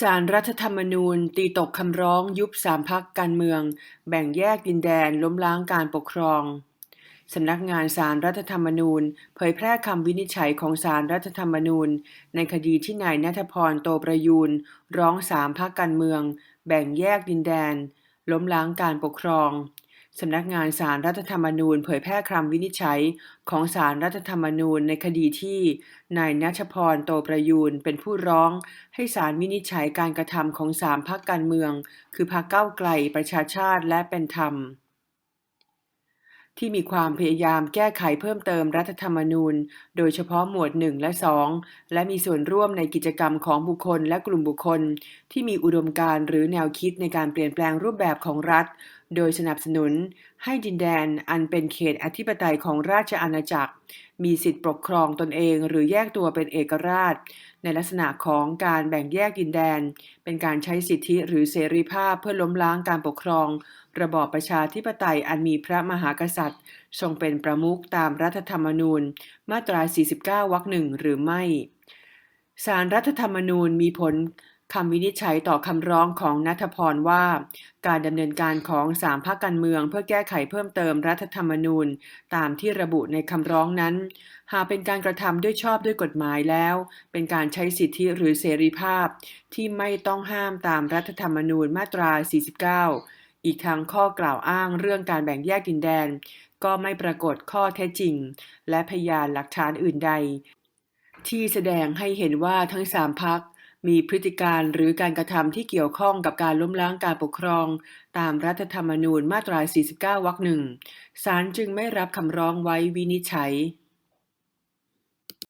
ศาลรัฐธรรมนูญ ตีตกคำร้องยุบสามพักการเมือง แบ่งแยกดินแดนล้มล้างการปกครอง สำนักงานศาลรัฐธรรมนูญ เผยแพร่คำวินิจฉัยของศาลรัฐธรรมนูญ ในคดีที่นายนัทพรโตประยูนร้องสามพักการเมือง แบ่งแยกดินแดน ล้มล้างการปกครอง สำนักงานศาลรัฐธรรมนูญเผยแพร่คำวินิจฉัยของศาลรัฐธรรมนูญในคดีที่นายนัชพรโตประยูนเป็นผู้ร้อง ให้ศาลวินิจฉัยการกระทำของสามพรรคการเมือง คือพรรคก้าไกลประชาชาติและเป็นธรรม ที่มีความพยายามแก้ไขเพิ่มเติมรัฐธรรมนูญ โดยเฉพาะหมวด 1 และ 2 และมีส่วนร่วมในกิจกรรมของบุคคลและกลุ่มบุคคล ที่มีอุดมการณ์หรือแนวคิดในการเปลี่ยนแปลงรูปแบบของรัฐโดยสนับสนุนให้ดินแดนอันเป็นเขตอธิปไตยของราชอาณาจักร มีสิทธิปกครองตนเองหรือแยกตัวเป็นเอกราช ในลักษณะของการแบ่งแยกดินแดน เป็นการใช้สิทธิหรือเสรีภาพเพื่อล้มล้างการปกครอง ระบอบประชาธิปไตยอันมีพระมหากษัตริย์ ทรงเป็นประมุขตามรัฐธรรมนูญ มาตรา 49 วรรคหนึ่งหรือไม่ศาลรัฐธรรมนูญมีผล คำวินิจฉัยต่อคำร้องของนัทพรว่า การดำเนินการของสามภาคการเมืองเพื่อแก้ไขเพิ่มเติมรัฐธรรมนูญ ตามที่ระบุในคำร้องนั้น หากเป็นการกระทำด้วยชอบด้วยกฎหมายแล้ว เป็นการใช้สิทธิหรือเสรีภาพ ที่ไม่ต้องห้ามตามรัฐธรรมนูญมาตรา 49 อีกทั้งข้อกล่าวอ้างเรื่องการแบ่งแยกดินแดน ก็ไม่ปรากฏข้อเท็จจริง และพยานหลักฐานอื่นใด ที่แสดงให้เห็นว่าทั้งสามพัก มีพฤติการหรือการกระทำที่เกี่ยวข้องกับการล้มล้างการปกครอง ตามรัฐธรรมนูญมาตรา 49 วรรคหนึ่งศาลจึงไม่รับคำร้องไว้วินิจฉัย